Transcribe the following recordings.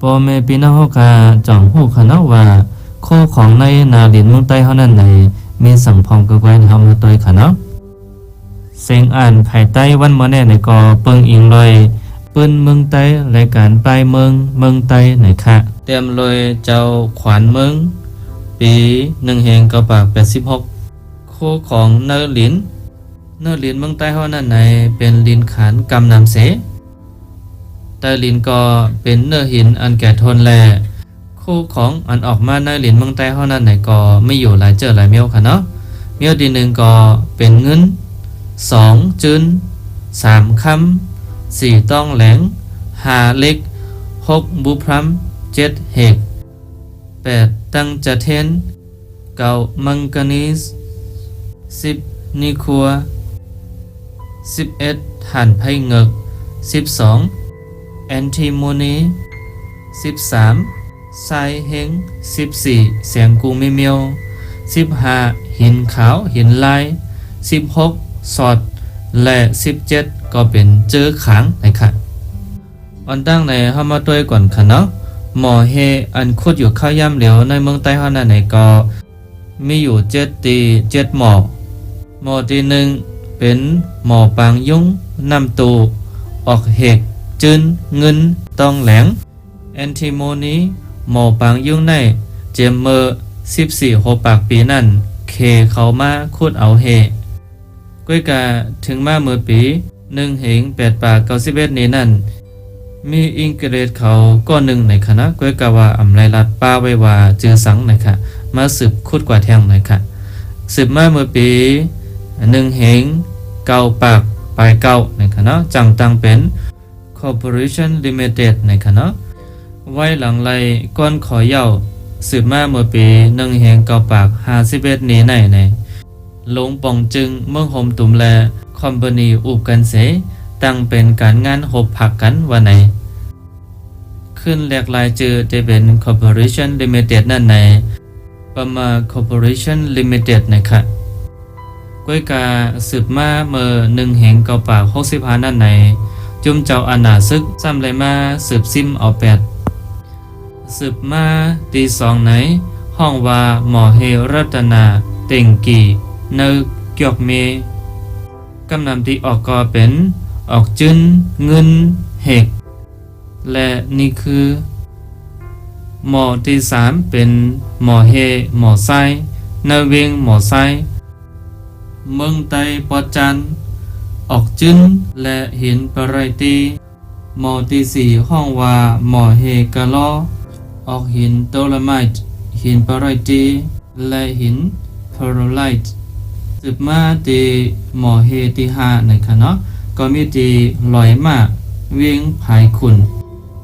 ปอแม่พี่น้องเฮากาจ่องฮู้คะเนาะว่าโคของในนาลินเมืองใต้เฮานั้นไหนมีสังพองกะไว้เฮามาตอยคะเนาะเสียงอ่านภายใต้วันมื้อแน่ในก็เปิงอิงเลยเปิ้นเมืองใต้รายการปลายเมืองเมืองใต้ไหนคะเตรียมเลยเจ้าขวานเมืองปี1แห่งกระปาก86โคของเนอหลินเนอหลินเมืองใต้เฮานั้นไหนเป็นลินขานกำนำเส ใต้ลินก็เป็นเนื้อหินอันแก่ทนแล คู่ของอันออกมาในลินเมืองใต้เฮานั้นไหนก็ไม่อยู่หลายเจอหลายเมียวค่ะเนาะเมียวดีหนึ่งก็เป็นเงินสองจืนสามคำสี่ต้องแหลงห้าเล็กหกบุพรัมเจ็ดเหกแปดตั้งจะเทนเก้ามังกานีสสิบนิคัวสิบเอ็ดฐานไพ่เงกสิบสอง แอนติโมนี13ไซเฮง14 เสียงกูไม่เมียว 15 หินขาว หินลาย 16 สอด และ 17 ก็เป็นเจอขางนะครับอันตั้งในเฮามาตัวก่อนค่ะเนาะหมอเฮอันคุดอยู่ข้าวย่ำเหลวในเมืองใต้เฮานั่นไหนก็ มีอยู่เจ็ดตีเจ็ดหมอหมอที่หนึ่งเป็นหมอปางยุ้งนำตูออกเหก จืนเงินตองแหลงแอนติโมนีหมอปางยุ่งในเจมเมอร์14โฮปากปีนั่น เคเขามาคุดเอาเฮก้วยกาถึงมาเมื่อปีหนึ่งเหงแปดปากเก้าสิบเอ็ดนี้นั่น มีอิงเกเรตเขาก็หนึ่งในคณะก้วยกาว่าอำไรลัดป้าไว้ว่าจือสังนะคะมาสืบคุดกว่าแทงหนะคะสืบมาเมื่อปีหนึ่งเหงเก้าปากปลายเก้าในคณะจังตังเป็น Corporation Limited ในคณะไว้หลังไลก้อนขอเย่าสืบมาเมื่อปีหนึ่งแห่งเก่าปาก51นี้ในในหลงปองจึงเมืองโฮมตุ่มแลคอมพานีอุบกันเสตั้งเป็นการงานหบผักกันวันไหน ขึ้นแหลกลายจือจะเป็น Corporation Limited นั่นในประมา Corporation Limited นะครับก้วยกาสืบมาเมื่อหนึ่งแห่งเก่าปาก65นั่นใน จุมเจ้าอาณาซึกซ้ำเลยมาสืบซิมเอาแปดสืบมาตีสองไหน ห้องว่าหมอเฮรัตนา เต็งกีเนกเกียกเมกำนำที่ออกก็เป็น ออกจึนเงินเหก และนี่คือ หมอที่สามเป็นหมอเฮหมอไซเนเวงหมอไซเมืองไตปอจัน ออกจึนและหินปะไรตีหมอที่สี่ห้องว่าหมอเฮกะลอออกหินโดลไมต์หินปะไรตีและหินเพอโรไลต์สืบมาตีหมอเฮที่ห้าในคณะก็มีตีลอยมากเวียงภายขุน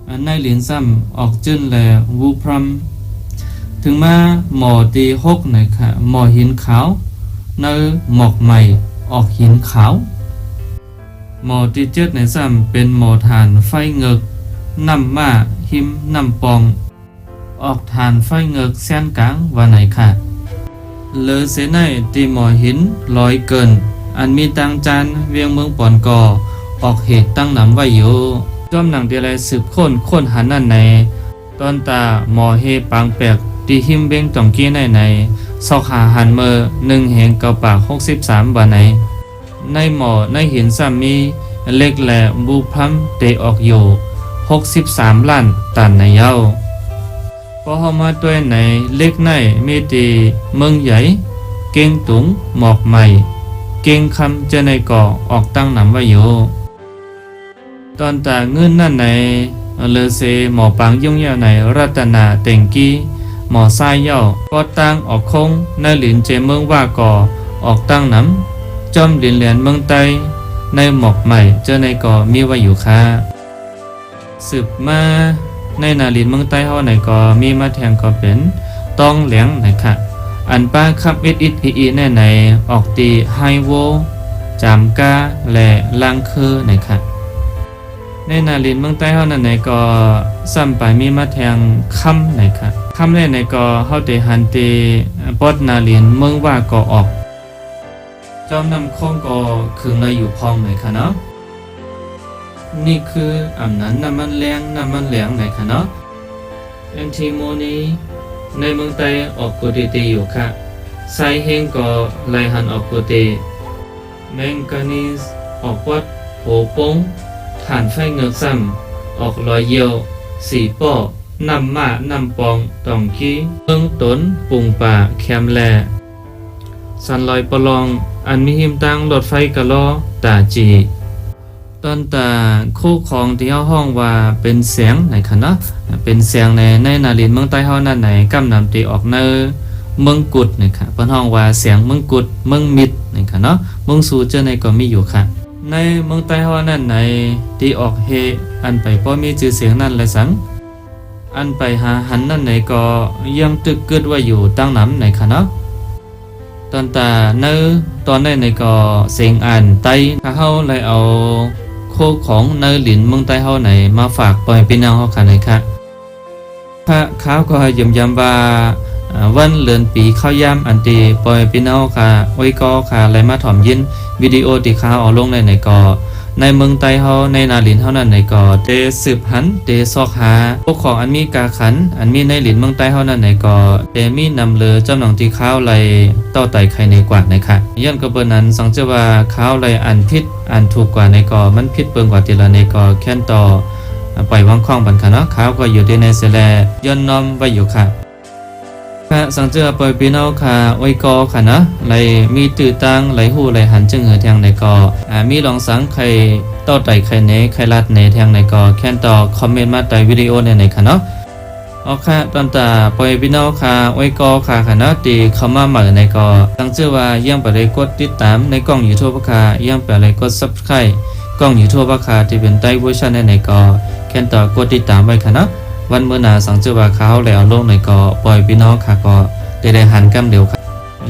อันในเหรียญซ้ำออกจึนและวูพรัมถึงมาหมอตีหกในค่ะหมอหินขาวเนอหมอกใหม่ออกหินขาว หมอที่เจ็ดในซ้ำเป็นหมอฐานไฟเงึกนำมาหิมนำปอง ออกฐานไฟเงึกแสนกลางว่าไหนค่ะเลอเสไนตีหมอหินลอยเกิน อันมีตังจานเวียงเมืองปอนกอออกเหตุตั้งนำไว้อยู่จอมหนังเดียสืบค้นค้นหันนั่นใน ตอนตาหมอเฮปางแปกตีหิมเบงจ่องกี้ในในซอกหาหันเมอหนึ่งแห่งเกาปากหกสิบสามบาไหน ในหมอในหินซ้ำมีเล็กแหลบูพัมเตออกอยู่ 63 ล้านตันในเย้าพอเฮามาด้วในเล็กในมีตีเมืองใหญ่ เก่งตุงหมอกใหม่ เก่งคำเจะในก่อออกตั้งนำไว้อยู่ตอนตาเงินนั่นในเลเซหมอปังยุ่งยาวในรัตนาเต็งกี้หมอทรายเย้าก็ตั้งออกคงในหลินเจเมืองว่าก่อออกตั้งนำ จอมเหรียญเหรียญเมืองไต้ในหมอกใหม่เจอในก่อมีไว้อยู่ค่ะสืบมาในนาลินเมืองใต้เฮาในก่อมีมาแทงก็เป็นต้องเหลียงไหนะคะอันป้าคับอิดอิดอีอีแน่ในออกตีไฮโวจามกาและลังคือไหนะคะในนาลินเมืองใต้เฮานั่นในก็ซ้ำไปมีมาแทงค่ำนะคะค่ำแรกในก็เฮาได้หันเตปอดนาลินเมืองว่าก็ออก จอมนำคงก็คือเลยอยู่พองไหนคะเนาะนี่คืออำนั้นน้ำมันแรงน้ำมันเหลียงไหนคะเนาะแอนติโมนีในเมืองไต้ออกกุฏิตีอยู่ค่ะไซเฮงก็ไลหันออกกุฏิแมงกานีสออกวัดโหปงฐานไฟเงือกซ้ำออกลอยเยียวสีป้อนำมานำปองตองกี้เมืองตนปุงป่าแคมแล สันลอยปลอง อันมีหิมตังรถไฟกะลอตาจีตอนตาคู่ของที่เฮาห้องว่าเป็นเสียงไหนคะเนาะเป็นเสียงในในนาลินเมืองใต้เฮานั่นไหนกำนำตีออกเนอเมืองกุดนะคะเพิ่นห้องว่าเสียงเมืองกุดเมืองมิดนะคะเนาะเมืองสูเจอในก็มีอยู่ค่ะ ในเมืองใต้เฮานั่นไหนที่ออกเฮอันไปบ่มีชื่อเสียงนั่นและสังอันไปหาหันนั่นไหนก็ยังตึกเกิดว่าอยู่ตั้งน้ำไหนคะเนาะ ตอนตาเนอตอนนั้นในก็เสียงอ่านไต้ข้าเฮาเลยเอาโคของเนื้อหลินเมืองใต้เฮาไหนมาฝากปล่อยพี่น้องเฮาค่ะไหนค่ะพระข้าวก็ย้ำยำว่าวันเลือนปีเข้ายามอันตีปล่อยพี่น้องค่ะไว้ก็ค่ะเลยมาถ่อมยินวิดีโอที่ข้าวเอาลงในในก็ ในเมืองใต้เฮาในนาหลินเฮานั่นไหนก็เตสืบหันเตซอกหาพวกของอันมีกาขัน อันมีในหลินเมืองใต้เฮานั่นไหนก็เตมีนำเลือเจ้าหนองที่ข้าวไหลเต้าไตไข่ในกว่านะคะย้อนก็เบิ่นนั้นสังเจว่าข้าวไหลอันผิดอันถูกกว่าในก็มันผิดเปิงกว่าทีละในก็แค่นต่อปล่อยวางข้องบันค่ะเนาะข้าวก็อยู่ที่ในเสแลย้อนน้อมไว้อยู่ค่ะ ค่ะสังเจอปอยปีนอาค่ะไว้กอค่ะนะไหลมีตื่อตังไหลหูไหลหันจึงเหือแทงในกออ่ามีลองสังใครต่อไตใครเนใครลัดในแทงในกอแค่นต่อคอมเมนต์มาใต้วิดีโอในไหนค่ะเนาะเอค่ะตอนตาปอยปีนอาค่ะไว้กอค่ะค่ะนะตีเข้ามาเหมือในกอสังเจอว่ายังไปเลยกดติดตามในกล้อง YouTube ค่ะยังไปเลยกด Subscribe กล้อง YouTube ค่ะที่เป็นใต้เวอร์ชันในไหนกอแค่นต่อกดติดตามไว้ค่ะเนาะ วันเมื่อหนาสังเจอว่าเขาแล้วลงในก็ปล่อยพี่น้องค่ะก็ได้ได้หันกำเดียวค่ะ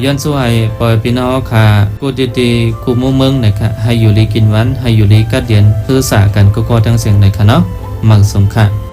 ย้อนสวยปล่อยพี่น้องค่ะกูดีดีกูมุ่งเมืองนะคะให้อยู่ลีกินวันให้อยู่ลีกัดเดียนเพื่อสากันก็ก็ทั้งเสียงในค่ะเนาะมังสมค่ะ